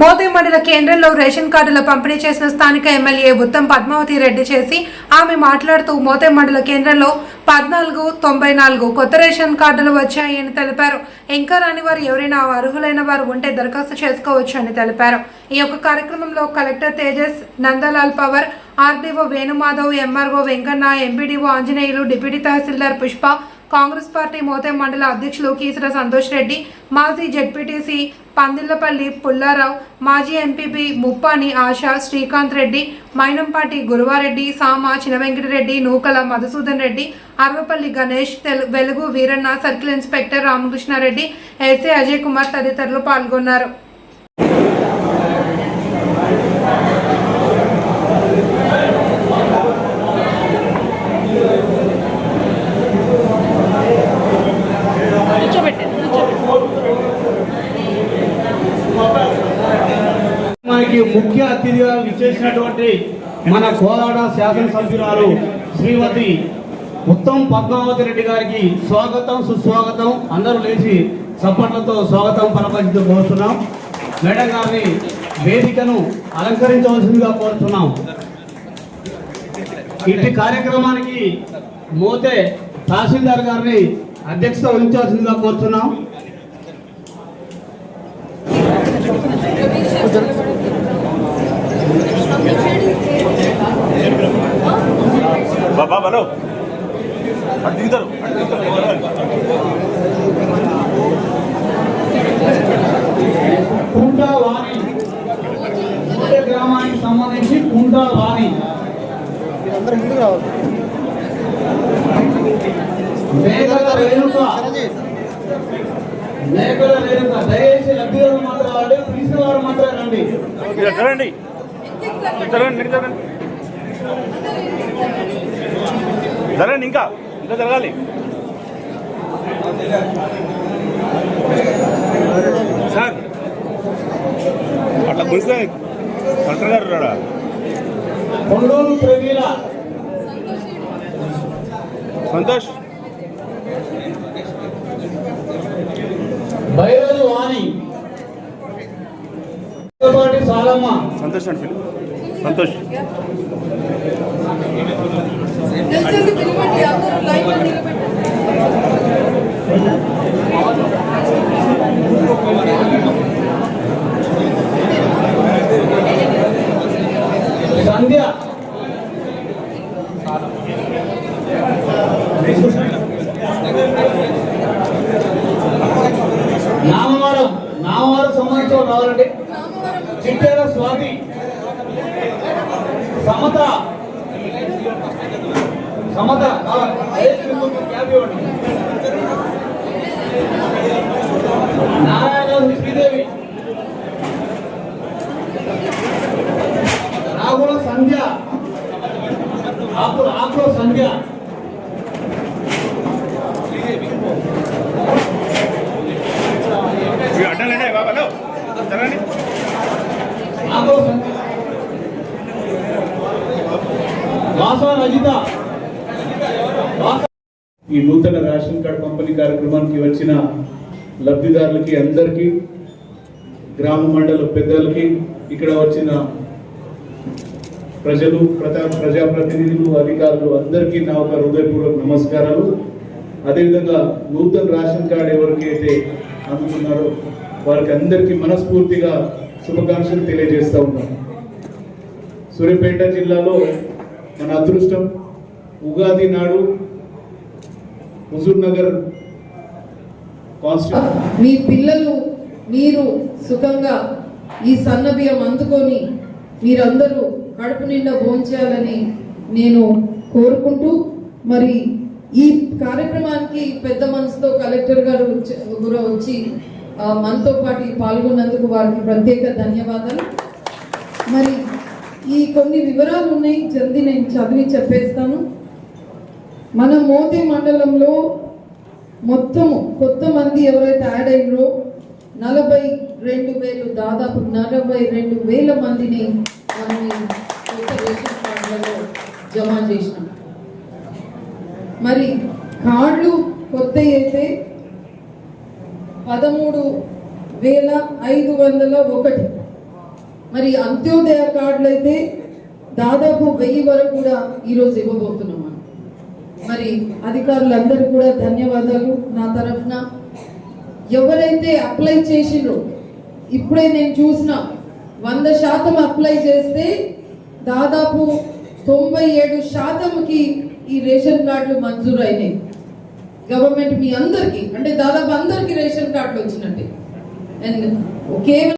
మోదీ మండల కేంద్రంలో రేషన్ కార్డుల పంపిణీ చేసిన స్థానిక ఎమ్మెల్యే ఉత్తమ్ పద్మావతి రెడ్డి చేసి ఆమె మాట్లాడుతూ మోతే మండల కేంద్రంలో పద్నాలుగు తొంభై నాలుగు కొత్త రేషన్ కార్డులు వచ్చాయని తెలిపారు. ఇంకా రాని వారు ఎవరైనా అర్హులైన వారు ఉంటే దరఖాస్తు చేసుకోవచ్చు అని తెలిపారు. ఈ యొక్క కార్యక్రమంలో collector Tejas Nandlal Pawar RDO Venumadhav MRO Venkanna MPDO Anjaneyulu deputy tahsildar Pushpa Congress party Mothe మండల అధ్యక్షులు కీసర సంతోష్ రెడ్డి మాజీ జెడ్పీటీసీ పందిళ్ళపల్లి పుల్లారావు మాజీ MPP Muppani Asha Srikanth Reddy Mainampati Guruvareddy Sama Chinavenkatareddy Nukala Madhusudan Reddy Aravapalli Ganesh Velugu Veeranna circle inspector Ramakrishnareddy SA Ajay Kumar తదితరులు పాల్గొన్నారు. ముఖ్య అతిథిగా విచ్చేసినటువంటి మన కోదాడ శాసనసభ్యురాలు శ్రీమతి ఉత్తమ్ పద్మావతి రెడ్డి గారికి స్వాగతం సుస్వాగతం. అందరూ లేచి చప్పట్లతో స్వాగతం పలకరించు కోరుతున్నాం. మేడం గారిని వేదికను అలంకరించవలసిందిగా కోరుతున్నాం. ఇట్టి కార్యక్రమానికి మోతే తహసీల్దార్ గారిని అధ్యక్షత వహించాల్సిందిగా కోరుతున్నాం. బాబా బలో. అటు దిగుతారు అటు దిగుతారు కుంటా వాణి ఇదే గ్రామానికి సంబంధించి కుంటా వాణి మేఘల రేణుక. మేఘల రేణుక. దయచేసి లబ్ధిదారులు మాత్రం రావాలి పిలిచిన వారు మాత్రం రండి? జరగండి ఇంకా ఇంకా జరగాలి. సార్ అట్లా కురిస్తే కలెక్టర్ గారు రాడా సంతోష్. వాణి. సంతోష్ అంటే పిలు సంతోష్. నామవారం నామవారం సంబంధించిన రావాలండి. చిట్టేర స్వాతి సమత. సమత. నారాయణ శ్రీదేవి. రాగుల సంధ్య. ఆకుల ఆకుల సంధ్య. మీరు అడ్డండి బాబా? జరగండి ఆకుల సంధ్య. రజిత. ఈ నూతన రేషన్ కార్డ్ పంపిణీ కార్యక్రమానికి వచ్చిన లబ్ధిదారులకి అందరికీ గ్రామ మండల పెద్దలకి ఇక్కడ వచ్చిన ప్రజలు ప్రజా ప్రజాప్రతినిధులు అధికారులు అందరికీ నా ఒక హృదయపూర్వక నమస్కారాలు. అదేవిధంగా నూతన రేషన్ కార్డు ఎవరికైతే అందుకున్నారో వారికి అందరికీ మనస్ఫూర్తిగా శుభాకాంక్షలు తెలియజేస్తూ ఉన్నాను. సూర్యాపేట జిల్లాలో మన అదృష్టం ఉగాది నాడు హుజూర్ నగర్ మీ పిల్లలు మీరు సుఖంగా ఈ సన్న బియ్యం అందుకొని మీరందరూ కడుపు నిండా భోంచేయాలని నేను కోరుకుంటూ మరి ఈ కార్యక్రమానికి పెద్ద మనసుతో కలెక్టర్ గారు కూడా వచ్చి మనతో పాటు పాల్గొన్నందుకు వారికి ప్రత్యేక ధన్యవాదాలు. మరి ఈ కొన్ని వివరాలు ఉన్నాయి. జల్దీ నేను చదివి చెప్పేస్తాను. మన మోదీ మండలంలో మొత్తము కొత్త మంది ఎవరైతే యాడ్ అయ్యారో నలభై రెండు వేలు దాదాపు నలభై రెండు వేల మందిని మనం కొత్త రేషన్ కార్డులలో జమ చేసినాం. మరి కార్డులు కొత్త అయితే పదమూడు వేల ఐదు వందల ఒకటి. మరి అంత్యోదయ కార్డులు అయితే దాదాపు వెయ్యి వరకు కూడా ఈరోజు ఇవ్వబోతున్నాం మనం. మరి అధికారులందరూ కూడా ధన్యవాదాలు నా తరఫున. ఎవరైతే అప్లై చేసిండ్రో ఇప్పుడే నేను చూసిన వంద శాతం అప్లై చేస్తే దాదాపు తొంభై ఏడు శాతంకి ఈ రేషన్ కార్డులు మంజూరు అయినాయి గవర్నమెంట్ మీ అందరికీ అంటే దాదాపు అందరికీ రేషన్ కార్డులు వచ్చినట్టే. అండ్ కేవలం